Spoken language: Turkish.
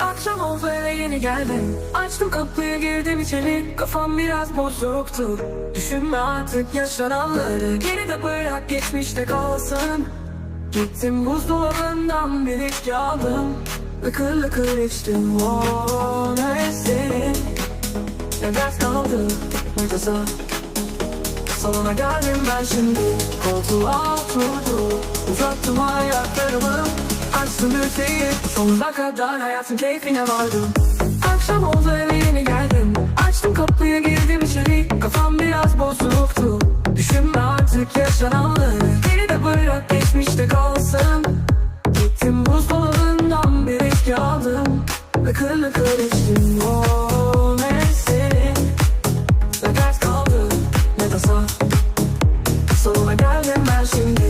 Akşam oldu eve yeni geldim. Açtım kapıyı girdim içeri. Kafam biraz bozuktu. Düşünme artık yaşananları Geride bırak geçmişte kalsın. Gittim buzdolabından bir içki aldım. Lıkır lıkır içtim Oh ne senin. Ne ders kaldı ceza Salona geldim ben şimdi. Koltuğa oturdum Uzattım ayaklarımı Aşmışsın öteye. Sonuna kadar hayatın keyfine vardım. Akşam oldu eve yeni geldim. Açtım kapıyı girdim içeri. Kafam biraz bozuktu Düşünme artık yaşananları Geride bırak geçmişte kalsın. Gittim buzdolabından bir iki aldım. Lıkır lıkır içtim. Oh. Ne dert kaldı ne tasa. Sonuna geldim ben şimdi.